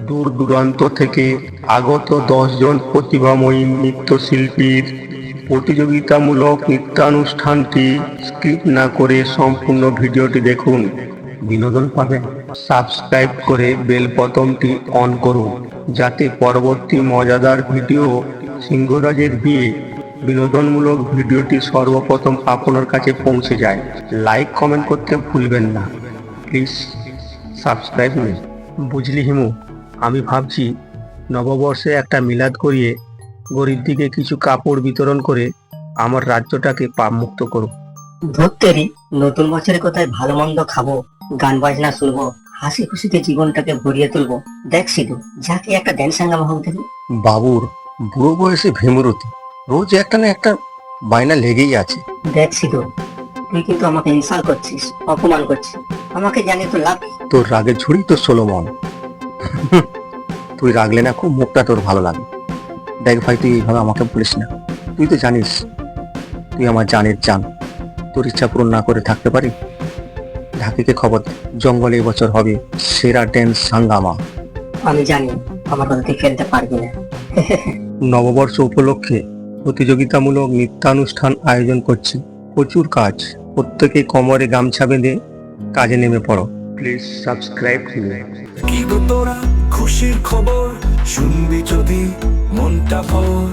দূর দূরান্ত থেকে আগত দশজন প্রতিভাময়ী নৃত্যশিল্পীর প্রতিযোগিতামূলক নৃত্যানুষ্ঠানটি স্কিপ না করে সম্পূর্ণ ভিডিওটি দেখুন। বিনোদন পাবেন সাবস্ক্রাইব করে বেল বোতামটি অন করুন, যাতে পরবর্তী মজাদার ভিডিও সিংহরাজের বিয়ে বিনোদনমূলক ভিডিওটি সর্বপ্রথম আপনার কাছে পৌঁছে যায়। লাইক, কমেন্ট করতে ভুলবেন না। প্লিজ সাবস্ক্রাইব মি বুঝলি হিমু আমি ভাবছি নববর্ষে একটা মিলাদ করিয়ে গরিব দিকে কিছু কাপড় বিতরণ করে আমার রাজ্যটাকে পাপ মুক্ত করব। ধরতেরি নতুন বছরে কোথায় ভালো মন্দ খাব গান বাজনা শুনব হাসি খুশিতে জীবনটাকে ভরিয়ে তুলবো। দেখ সিধু যাকে একটা ড্যান্স সাঙ্গামা হোক দেখি বাবুর বুড়ো বয়সে ভীমরতি। রোজ একটা না একটা বায়না লেগেই আছে। দেখ সিধু তুই কিন্তু আমাকে ইনসাল্ট করছিস অপমান করছিস। আমাকে জানি তো লাভ তোর রাগে ঝুড়ি তোর সোলোমন। তুই রাগলে না খুব মুখটা তোর ভালো লাগে দেখ ভাই তুই এইভাবে আমাকে বলিস না। তুই তো জানিস তুই আমার জানের জান তোর ইচ্ছা পূরণ না করে থাকতে পারি? ঢাকিকে খবর জঙ্গলে এবছর হবে সেরা ড্যান্স সাঙ্গামা আমি জানি আমার কথা তুই ফেলতে পারবি না। নববর্ষ উপলক্ষে প্রতিযোগিতামূলক নৃত্যানুষ্ঠান আয়োজন করছি। প্রচুর কাজ প্রত্যেকে কোমরে গামছা বেঁধে কাজে নেমে পড়ো। প্লিজ সাবস্ক্রাইব কি তোরা? খুশির খবর শুনবি যদি মনটা ভর।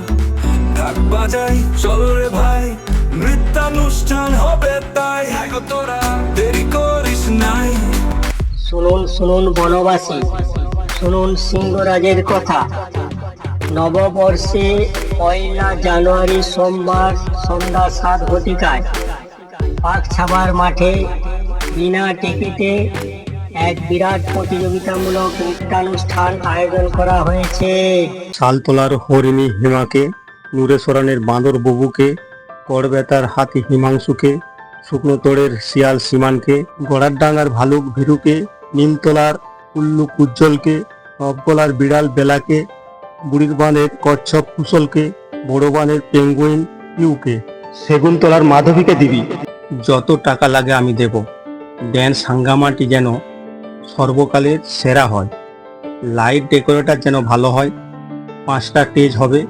ঢাক বাজাই, চল রে ভাই, নৃত্যানুষ্ঠান হবে তাই। হ্যাঁ তোরা, দেরি করিস নাই। শুনুন শুনুন বনবাসী, শুনুন সিংহরাজের কথা। নববর্ষে পয়লা জানুয়ারি সোমবার সন্ধ্যা সাত ঘটিকায় পাক ছাবার মাঠে বিনা টিকিটে এক বিরাট প্রতিযোগিতামূলক নৃত্যানুষ্ঠান আয়োজন করা হয়েছে। শালতলার হরিণী হিমাকে, নুরেশ্বরানের বাঁদর বুবুকে, করবেতার হাতি হিমাংশুকে শুকনোতোড়ের শিয়াল সীমানকে গড়ারডাঙ্গার ভালুক ভীরুকে, নিমতলার উল্লু উজ্জ্বলকে, নবগলার বিড়াল বেলাকে, বুড়ির বাঁধের কচ্ছপ কুশলকে, বড় বাঁধের পেঙ্গুইন ইউকে, সেগুনতলার মাধবীকে দিবি। যত টাকা লাগে আমি দেব। ড্যান্স হাঙ্গামাটি যেন সর্বকালের সেরা হয়। লাইট ডেকোরেটর যেন ভালো হয়, পাঁচটা স্টেজ হবে।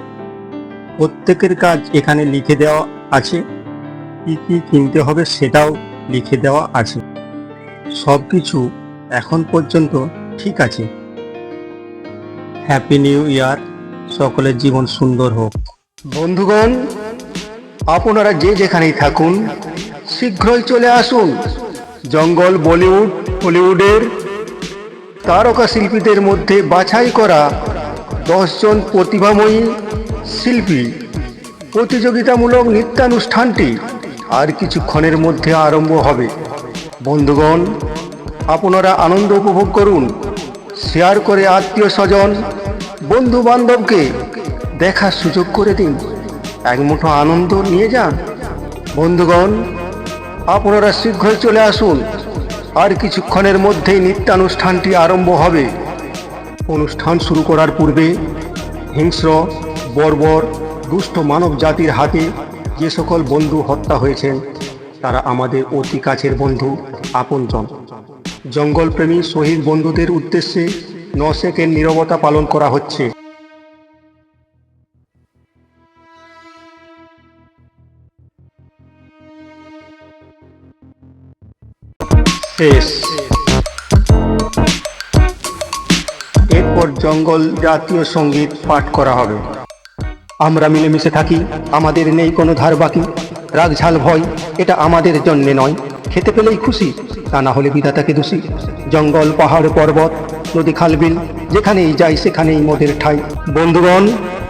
প্রত্যেকের কাজ এখানে লিখে দেওয়া আছে। কি কি কিনতে হবে সেটাও লিখে দেওয়া আছে। সব কিছু এখন পর্যন্ত ঠিক আছে। হ্যাপি নিউ ইয়ার সকলের জীবন সুন্দর হোক। বন্ধুগণ, আপনারা যে যেখানেই থাকুন, শীঘ্রই চলে আসুন। জঙ্গল বলিউড, হলিউডের তারকা শিল্পীদের মধ্যে বাছাই করা দশজন প্রতিভাময়ী শিল্পী। প্রতিযোগিতামূলক নৃত্যানুষ্ঠানটি আর কিছুক্ষণের মধ্যে আরম্ভ হবে। বন্ধুগণ, আপনারা আনন্দ উপভোগ করুন, শেয়ার করে আত্মীয় স্বজন বন্ধু বান্ধবকে দেখার সুযোগ করে দিন। এক মুঠো আনন্দ নিয়ে যান। বন্ধুগণ, আপনারা শীঘ্রই চলে আসুন। আর কিছুক্ষণের মধ্যেই নৃত্যানুষ্ঠানটি আরম্ভ হবে। অনুষ্ঠান শুরু করার পূর্বে হিংস্র, বর্বর, দুষ্ট মানব জাতির হাতে যে সকল বন্ধু হত্যা হয়েছেন, তারা আমাদের অতি কাছের বন্ধু, আপনজন। জঙ্গলপ্রেমী শহীদ বন্ধুদের উদ্দেশ্যে ন সেকেন্ড নীরবতা পালন করা হচ্ছে। শেষ। এরপর জঙ্গল জাতীয় সংগীত পাঠ করা হবে। আমরা মিলেমিশে থাকি, আমাদের নেই কোনো ধার বাকি। রাগ ঝাল ভয়, এটা আমাদের জন্যে নয়। খেতে পেলেই খুশি, তা না হলে বিধাতাকে দোষী। জঙ্গল, পাহাড়, পর্বত, নদী খালবিল যেখানেই যাই সেখানেই মোদের ঠাই। বন্ধুগণ,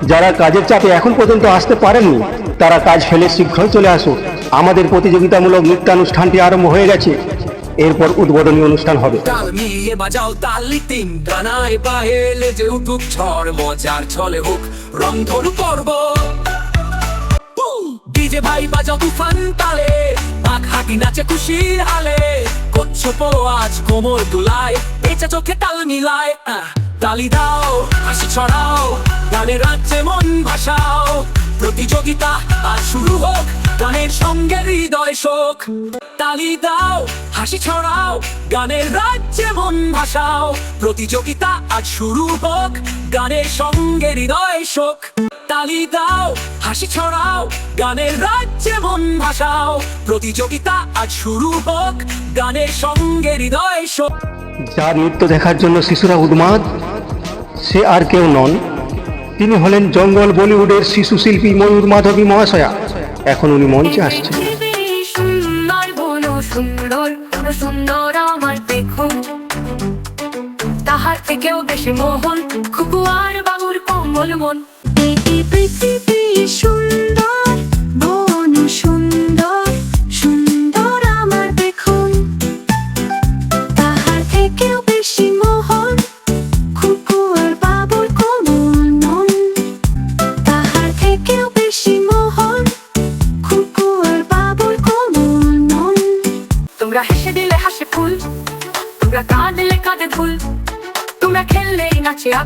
যারা কাজের চাপে এখন পর্যন্ত আসতে পারেননি, তারা কাজ ফেলে শীঘ্রই চলে আসুক। আমাদের প্রতিযোগিতামূলক নৃত্যানুষ্ঠানটি আরম্ভ হয়ে গেছে। এরপর উদ্বোধনী অনুষ্ঠান হবে। ডিজে ভাই, বাজাও তুফান তালে, পাক হাকি নাচে খুশির হালে। আজ কোমর দুলায় বেচা চোখে তাল মিলায়। তালি দাও, হাসি ছড়াও, গানের রাজ্যে মন ভাসাও। প্রতিযোগিতা আর শুরু হোক, গানের সঙ্গে হৃদয় শোক। তালি দাও, হাসি ছড়াও, গানের রাজ্যে মন ভাসাও। প্রতিযোগিতা আজ শুরু হোক, গানের সঙ্গে হৃদয় শোক। তালি দাও, হাসি ছড়াও, গানের রাজ্যে মন ভাসাও। প্রতিযোগিতা আজ শুরু হোক, গানের সঙ্গে হৃদয় শোক। যার নৃত্য দেখার জন্য শিশুরা উন্মাদ সে আর কেউ নন। তিনি হলেন জঙ্গল বলিউডের শিশু শিল্পী ময়ূর মাধবী মহাশয়া। এখন উনি মঞ্চে আসছেন। সুন্দর বলো সুন্দর সুন্দর আমার দেখুন তাহার থেকেও বেশি মোহন খুকুয়ার বাবুর কোমল মন। পৃথিবী সুন্দর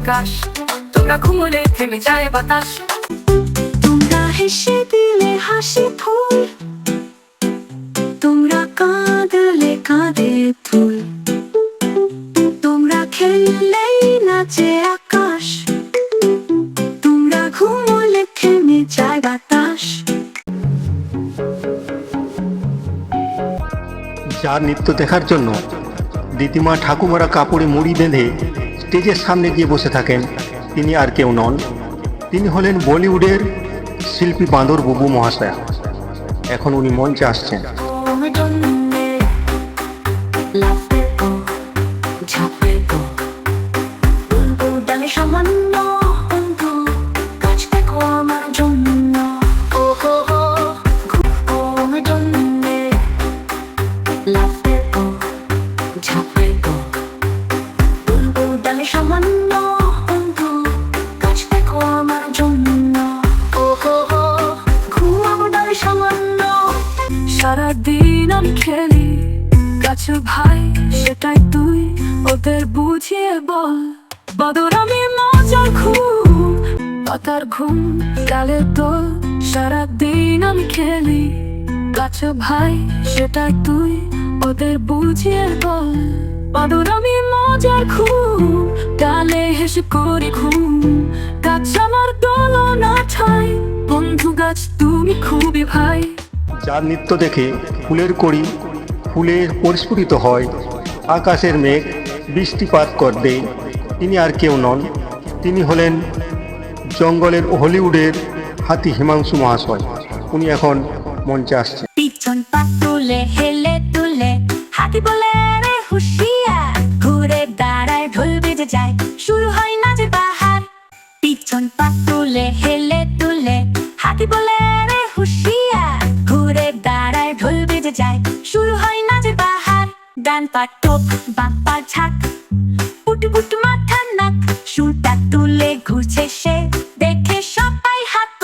আকাশ তোমরা ঘুমলে থেমে যায় বাতাস। তোমরা হেসে দিলে হাসি ফুল তোমরা কাঁদলে কাঁদে ফুল। তোমরা খেললেই নাচে আকাশ তোমরা ঘুমলে থেমে যায় বাতাস। যার নৃত্য দেখার জন্য দিদিমা ঠাকুমারা কাপড়ে মুড়ি বেঁধে স্টেজের সামনে গিয়ে বসে থাকেন। তিনি আর কেউ নন। তিনি হলেন বলিউডের শিল্পী বাঁদর বুবু মহাশয়া। এখন উনি মঞ্চে আসছেন। ঘুম কালে তোল সারাদিন আমি খেলি। গাছ ভাই সেটা তুই, ওদের বুঝিয়ে বল। বদর আমি মজার ঘুম কালে হেসে করি ঘুম। গাছ আমার দোলনা ঠাই, বন্ধু গাছ তুমি খুবই ভাই। যার নৃত্য দেখে ফুলের কড়ি ফুলের পরিস্ফুটিত হয়, আকাশের মেঘ, বৃষ্টিপাত করবে। তিনি আর কেউ নন, তিনি হলেন জঙ্গলের হলিউডের হাতি হিমাংশু মহাশয়। উনি এখন মঞ্চে আসছেন। পিছন পা তুলে, হেলে তুলে হাতি বলে রে হুশিয়ার! ঘুরে দাঁড়ায়, ঢোল বেজে যায়। শুরু হয় না যে বাহার। পিছন পা তুলে, হেলে তুলে হাতি বলে রে হুশিয়ার! ঘুরে দাঁড়ায়, ঢোল বেজে যায়। শুরু হয় না যে বাহার। ডান পা টোপ, বাম পা ঝাঁক। পুটু পুটু মাথা নাক সুরটা তুলে ঘুরছে সে।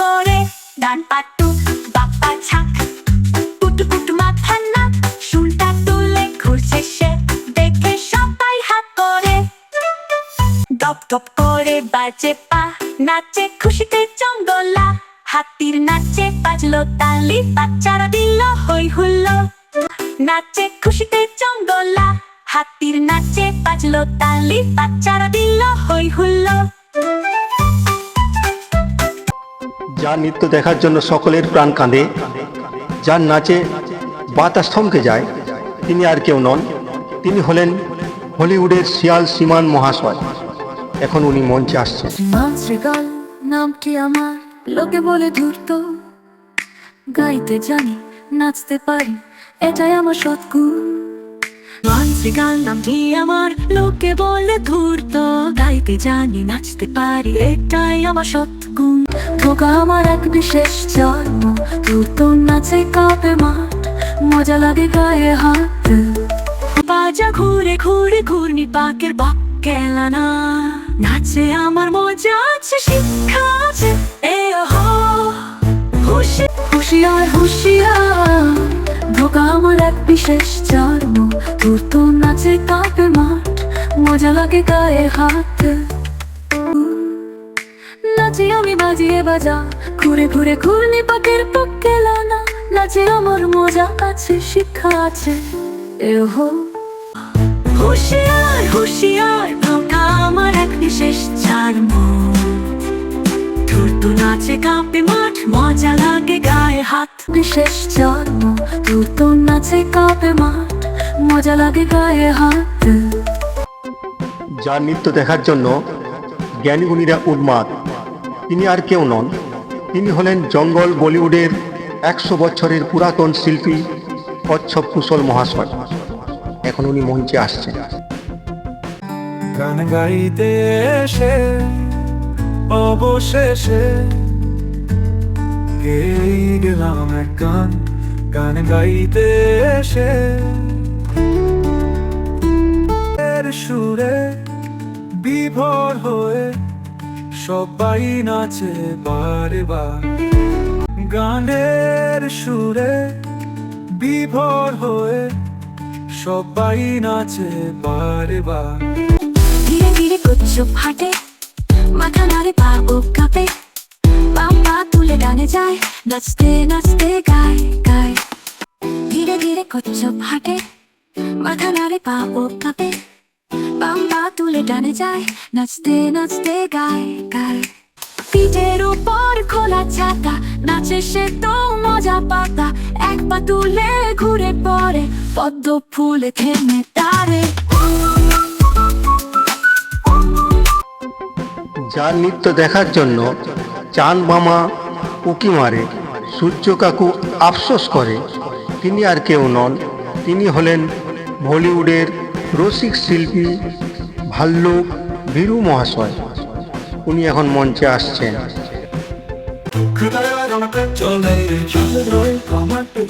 করে, ডান পা টুপ বাম পা ঝাঁক। পুটু পুটু মাথা নাক শুনটা তুলে ঘুরছে সে, দেখে সবাই হাত করে। ডপ ডপ করে বাজে পা, নাচে খুশিতে জঙ্গলা হাতির নাচে বাজলো তালি, বাচ্চারা দিল হই হুল্লো। নাচে খুশিতে জঙ্গলা হাতির নাচে বাজলো তালি, বাচ্চারা দিল হই হুল্লো। যার নৃত্য দেখার জন্য সকলের প্রাণ কাঁদে, যার নাচে বাতাস থমকে যায়, তিনি আর কেউ নন। তিনি হলেন হলিউডের শিয়াল সীমান মহাশয়। এখন উনি মঞ্চে আসছেন। মাতৃগাল নাম কি আমার? লোকে বলে ধূর্ত। গাইতে জানি, নাচতে পারি, এটাই আমার সৎগুণ মাতৃগাল নামটি আমার লোকে বলে ধূর্ত, গাইতে জানি, নাচতে পারি, এটাই আমার সৎগুণ ধোকা আমার এক বিশেষ জন্ম ধূর্ত নাচে কাঁপে মাঠ, মজা লাগে গায়ে হাত। বাজা ঘুরে ঘুরে ঘূর্ণি পাকের বাক কেলানা, নাচে আমার মজা আছে, শিক্ষা আছে, এ হো। হুশি হুশিয়ার হুশিয়ার। আমার এক বিশেষ জন্ম। তোর তো নাচে কাঁপে মাঠ, মজা লাগে গায়ে হাত। নাচি আমি, বাজিয়ে বাজা। ঘুরে ঘুরে পাকের পক্ষে লানা। নাচে আমার মজা আছে, শিক্ষা আছে। এহো, হুশিয়ার হুশিয়ার ভাবনা আমার এক বিশেষ চার্ম নাচে কাঁপে মাঠ মজা লাগে গায়ে হাত। বিশেষ জন্ম ধূর্ত নাচে কাঁপে মাঠ মজা লাগে গায়ে হাত। যার নৃত্য দেখার জন্য জ্ঞানীগুণীরা উন্মাদ। তিনি আর কেউ নন। তিনি হলেন জঙ্গল বলিউডের একশো বছরের পুরাতন শিল্পী কচ্ছপ কুশল মহাশয়। এখন উনি মঞ্চে আসছেন। গান গাইতে এসে অবশেষে গেই গেলাম এক গান গান গাইতে এসে। সুরে বিভোর হয়ে সবাই নাচে বারে বার। গানের সুরে বিভোর হয়ে সবাই নাচে বারে বার। ধীরে ধীরে কচ্ছপ হাঁটে মাথা পা ও কাঁপে। বাম পা তুলে ডানে যায়, নাচতে নাচতে গায় গায়। ধীরে ধীরে কচ্ছপ হাঁটে, মাথা নাড়ে পা ও কাঁপে। বাম পা তুলে ডানে যায়, নাচতে নাচতে গায় গায়। পিঠের উপর খোলা ছাতা, নাচে সে তো মজা পাতা। এক পা তুলে ঘুরে পড়ে, পদ্ম ফুলে থেমে তারে। যার নৃত্য দেখার জন্য চাঁদ মামা উকি মারে সূর্য কাকু আফসোস করে তিনি আর কেউ নন তিনি হলেন বলিউডের রসিক শিল্পী ভাল্লুক বীরু মহাশয় উনি এখন মঞ্চে আসছেন চলে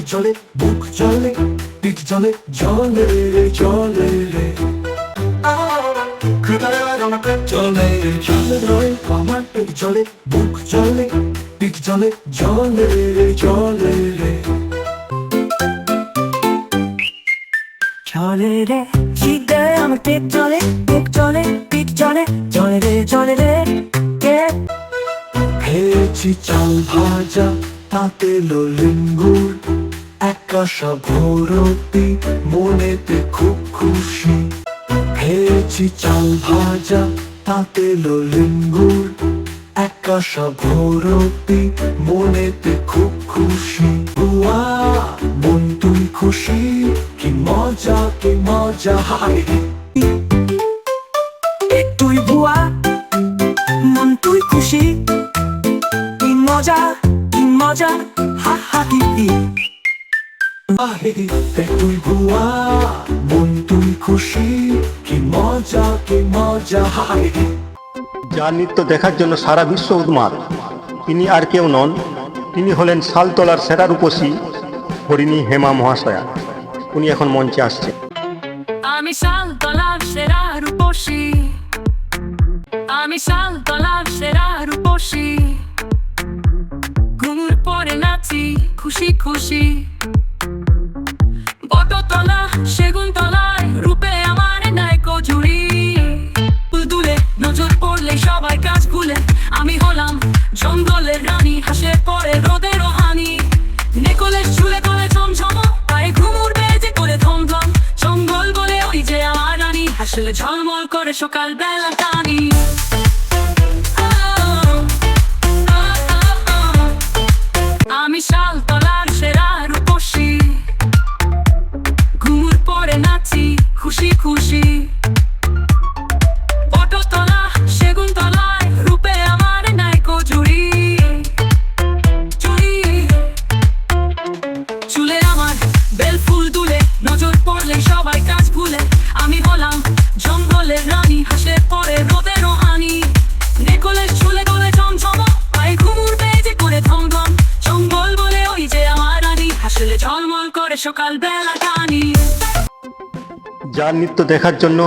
চলে বুক চলে পিঠ চলে চলে চলে চলে চলে রে আমার পেট চলে বুক চলে পিঠ চলে চলে রে চলে রে। চলে রে শীতে আমার পেট চলে বুক চলে পিঠ চলে চলে রে চলে রে। কে? খেয়েছি চাল ভাজা তাতে ললিঙ্গুর একাশা ভরতি মনেতে খুব খুশি। খেয়েছি চাল ভাজা, তাতে ললিঙ্গুর একাশা মনেতে খুব খুশি। বুয়া, মন তুই খুশি? কি মজা কি মজা হায় তুই বুয়া, মন তুই খুশি? কি মজা কি মজা, হা হা তে তুই বুয়া মন তুই খুশি কি মজা কি মজা হায়। যার নৃত্য দেখার জন্য সারা বিশ্ব উন্মাদ তিনি আর কেউ নন তিনি হলেন শালতলার সেরা রূপসী হরিণী হেমা মহাশয়া। উনি এখন মঞ্চে আসছেন। আমি শালতলার সেরা রূপসী আমি শালতলার সেরা রূপসী ঘুমুর পরে নাচি খুশি খুশি। আমি হলাম জঙ্গলের রানী, হাসে পড়ে রোদের হানি নেকলের চুলে করে ঝমঝম পায়ে ঘুমুর বেজে করে ধমধম। জঙ্গল বলে ওই যে আমার রানী, হাসলে ঝলমল করে সকাল বেলা টানি। সকাল বেলা টানি যার নৃত্য দেখার জন্য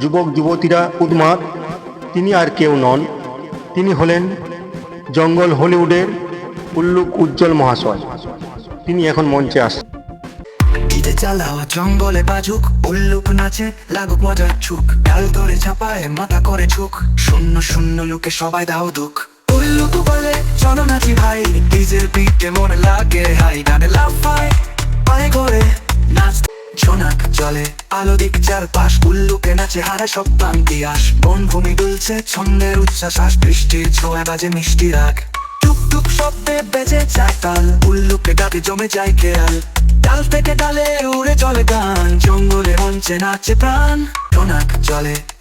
যুবক যুবতীরা উন্মাদ তিনি আর কেউ নন। তিনি হলেন জঙ্গল হলিউডের উল্লুক উজ্জ্বল মহাশয়। তিনি এখন মঞ্চে আসছেন চালাওয়া জঙ্গলে বাজুক উল্লুক নাচে লাগুক মজার ছুক ডাল ধরে চাপায় মাথা করে ঝুঁক। শূন্য শূন্য লোকে সবাই দাও দুঃখ। উল্লুকু বলে চলো নাচি ভাই ডিজের বিটে মনে লাগে হাই ডানে লাফায়। করে নাচ চলে আলো দিক চারপাশ উল্লুকে নাচে হারা সব প্রান্তি আস বনভূমি দুলছে ছন্দের উচ্ছ্বাস বৃষ্টির ছোঁয়া বাজে মিষ্টি রাগ। শব্দে বেজে যায় তাল, উল্লুকে ডাকে জমে যায় খেয়াল। ডাল থেকে ডালে উড়ে চলে গান, জঙ্গলে মঞ্চে নাচে প্রাণ। টোনাক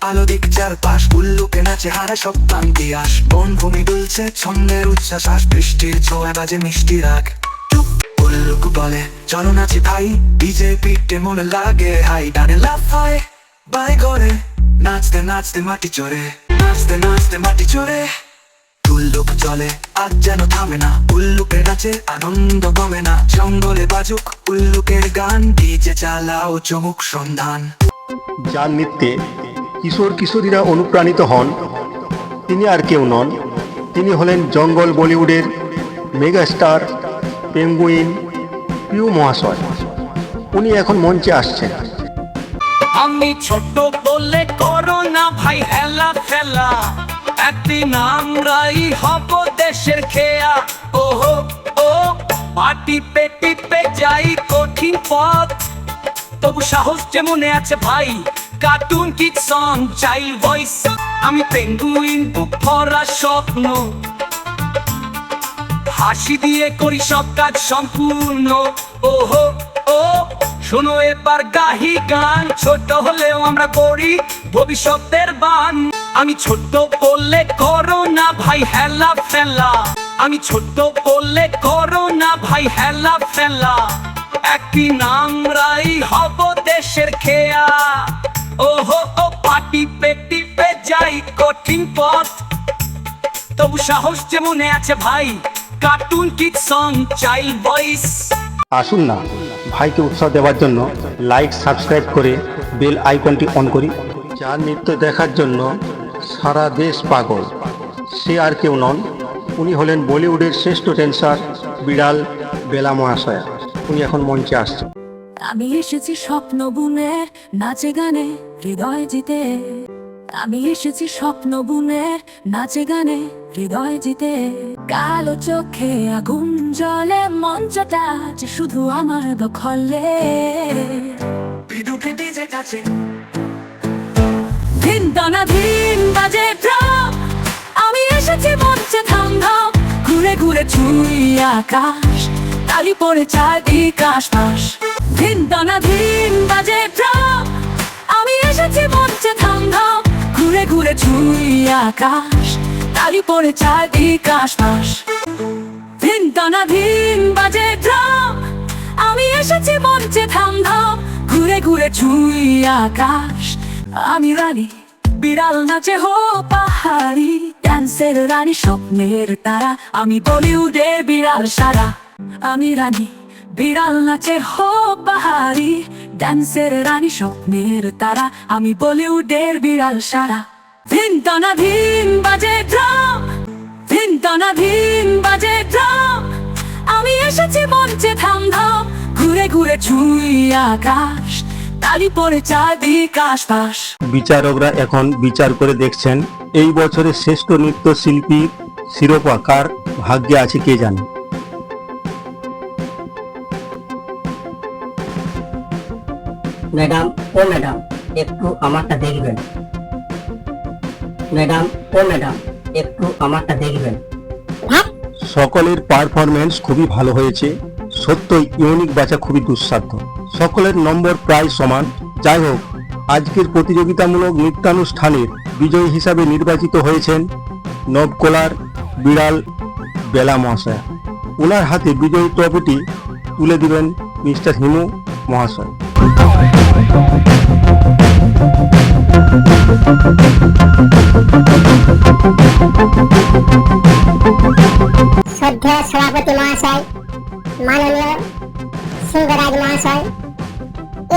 আলো দিক চারপাশ উল্লুকে নাচে হারা সব প্রান্তি আস দুলছে ছন্দের উচ্ছ্বাস বৃষ্টির ছোঁয়া বাজে মিষ্টি রাগ। টুক উল্লুক বলে, চলো নাচি ভাই। মনে লাগে, হাই, ডানে বাই করে নাচতে নাচতে মাটি চড়ে, নাচতে নাচতে মাটি চড়ে। উল্লুক চলে, আজ যেন থামে না। উল্লুকের নাচে, আনন্দ কমে না। জঙ্গলে বাজুক উল্লুকের গান। ডিজে চালাও চমুক সন্ধান। যার নৃত্যে কিশোর কিশোরীরা অনুপ্রাণিত হন, তিনি আর কেউ নন। তিনি হলেন জঙ্গল বলিউডের মেগাস্টার পেঙ্গুইন, পিউ মহাশয়। উনি এখন মঞ্চে আসছেন। আমি ছোট বলে করো না ভাই, হেলা ফেলা। একদিন আমরাই হব দেশের খেয়া। ওহো, ও, পেটি পে যাই কঠিন পথ। তবু সাহস যে মনে আছে ভাই cartoon kid song child voice আমি পেঙ্গুইন, বুক ভরা স্বপ্ন। হাসি দিয়ে করি সব কাজ সম্পূর্ণ। ওহো, ও, শোনো এবার গাহি গান। ছোট হলেও আমরা করি ভবিষ্যতের বান। আমি ছোট্ট বললে করো না ভাই, হেলা ফেলা। আমি ছোট্ট বললে করো না ভাই, হেলা ফেলা। একদিন আমরাই হব দেশের খেয়া। ওহো, ও, পাটি পেটি পে যাই কঠিন পথ। তবু সাহস যে মনে আছে ভাই cartoon kid song child voice আসুন না ভাইকে উৎসাহ দেওয়ার জন্য লাইক সাবস্ক্রাইব করে বেল আইকনটি অন করি। যার নৃত্য দেখার জন্য সারা দেশ পাগল। সে আর কেউ নন উনি হলেন বলিউডের শ্রেষ্ঠ ড্যান্সার বিড়াল বেলা মহাশয়া। উনি এখন মঞ্চে আসছেন। আমি এসেছি স্বপ্ন বুনের নাচে গানে হৃদয় জিতে। আমি এসেছি স্বপ্ন বুনের নাচে গানে হৃদয় জিতে। কালো চোখে আগুন জলে মঞ্চটা যে শুধু আমার দখলে। বিদুকে ডিজে কাছে। দিন টানা দিন বাজে আমি এসেছি মঞ্চে থাম থাম ঘুরে ঘুরে ছুঁই আকাশ তালি পড়ে চারদিক আশপাশ। দিন টানা দিন বাজে আমি এসেছি মঞ্চে থাম থাম ঘুরে ঘুরে ছুঁই আকাশ তালি পড়ে চারদিক আশপাশ। দিন টানা দিন বাজে ড্রাম আমি এসেছি মঞ্চে থাম থাম ঘুরে ঘুরে ছুঁই আকাশ, আমি রানী, বিড়াল নাচে হো পাহাড়ি। ডান্সের রানী স্বপ্নের তারা, আমি বলিউডে বিড়াল সারা। আমি রানী, বিড়াল নাচে হো পাহাড়ি। ডান্সের রানী স্বপ্নের তারা, আমি বলিউডের বিড়াল সারা। টানা দিন বাজে ড্রাম টানা দিন বাজে ড্রাম। আমি এসেছি মঞ্চে থাম থাম ঘুরে ঘুরে ছুঁই আকাশ তালি পড়ে চারদিক আশপাশ। বিচারকরা এখন বিচার করে দেখছেন, এই বছরের শ্রেষ্ঠ নৃত্যশিল্পীর শিরোপা কার? ভাগ্যে আছে কে জানে? ম্যাডাম ও ম্যাডাম একটু আমারটা দেখবেন। ম্যাডাম ও ম্যাডাম একটু আমারটা দেখবেন। সকলের পারফরমেন্স খুবই ভালো হয়েছে। সত্যই ইউনিক বাঁচা খুবই দুঃসাধ্য। সকলের নম্বর প্রায় সমান। যাই হোক আজকের প্রতিযোগিতামূলক নৃত্যানুষ্ঠানের বিজয়ী হিসাবে নির্বাচিত হয়েছেন নবকোলার বিড়াল বেলা মহাশয় ওনার হাতে বিজয়ী ট্রফিটি তুলে দিবেন মিস্টার হিমু মহাশয়। শ্রদ্ধেয় সভাপতি মহাশয়, মাননীয় সিংহরাজ মহাশয়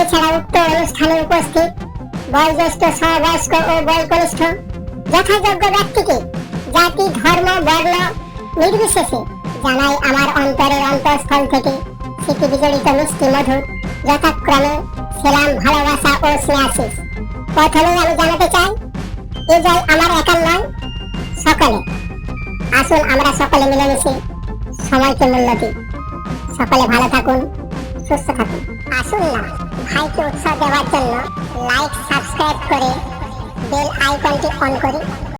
এছাড়া উক্ত অনুষ্ঠানে উপস্থিত বয়োজ্যেষ্ঠ সমবয়স্ক ও বয়কনিষ্ঠ যথাযোগ্য ব্যক্তিকে জাতি, ধর্ম, বর্ণ নির্বিশেষে জানাই আমার অন্তরের অন্তঃস্থল থেকে স্মৃতি বিজড়িত মিষ্টি মধুর যথাক্রমে সেলাম ভালোবাসা ও স্নেহাশিস প্রথমেই আমি জানাতে চাই এ আমার একার নয়, সকলে। আসুন আমরা সকলে মিলেমিশে সময়কে মূল্য দিই। সকলে ভালো থাকুন, সুস্থ থাকুন। আসুন না, ভাইকে উৎসাহ দেওয়ার জন্য লাইক সাবস্ক্রাইব করে বেল আইকনটি অন করি।